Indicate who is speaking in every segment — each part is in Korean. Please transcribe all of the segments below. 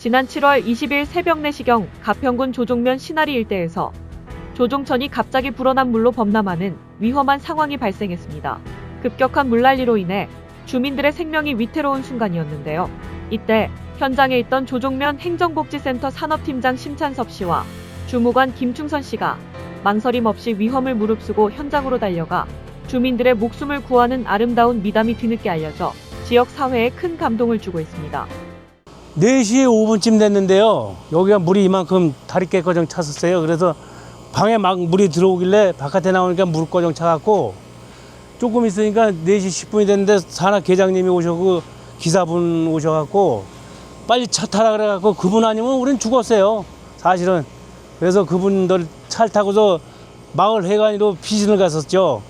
Speaker 1: 지난 7월 20일 새벽 4시경 가평군 조종면 신아리 일대에서 조종천이 갑자기 불어난 물로 범람하는 위험한 상황이 발생했습니다. 급격한 물난리로 인해 주민들의 생명이 위태로운 순간이었는데요. 이때 현장에 있던 조종면 행정복지센터 산업팀장 심찬섭 씨와 주무관 김충선 씨가 망설임 없이 위험을 무릅쓰고 현장으로 달려가 주민들의 목숨을 구하는 아름다운 미담이 뒤늦게 알려져 지역 사회에 큰 감동을 주고 있습니다.
Speaker 2: 4시 5분쯤 됐는데요. 여기가 물이 이만큼 다리 깨꺼정 찼었어요. 그래서 방에 막 물이 들어오길래 바깥에 나오니까 물 꺼정 차갖고 조금 있으니까 4시 10분이 됐는데 산악 계장님이 오셔고 기사분 오셔갖고 빨리 차 타라 그래갖고 그분 아니면 우린 죽었어요. 사실은. 그래서 그분들 차를 타고서 마을 회관으로 피신을 갔었죠.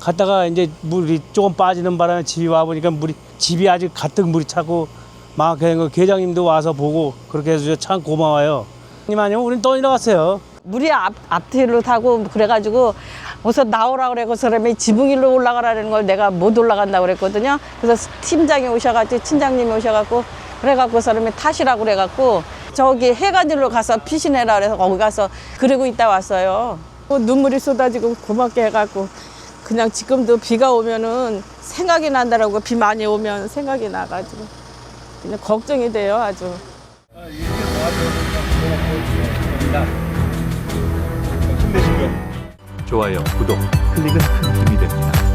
Speaker 2: 갔다가 이제 물이 조금 빠지는 바람에 집이 와 보니까 물이 집이 아직 가득 물이 차고 막 그 계장님도 와서 보고 그렇게 해서 참 고마워요. 님 아니면 우린 또 일어났어요.
Speaker 3: 물이 앞, 앞뒤로 타고 그래가지고 어서 나오라 그래고 사람이 지붕일로 올라가라는 걸 내가 못 올라간다고 그랬거든요. 그래서 팀장이 오셔가지고 팀장님이 오셔갖고 그래갖고 사람이 타시라고 그래갖고 저기 해관일로 가서 피신해라 그래서 거기 가서 그러고 있다 왔어요. 뭐 눈물이 쏟아지고 고맙게 해갖고 그냥 지금도 비가 오면은 생각이 난다라고 비 많이 오면 생각이 나가지고 그냥 걱정이 돼요 아주.
Speaker 4: 좋아요, 구독, 클릭은 큰 힘이 됩니다.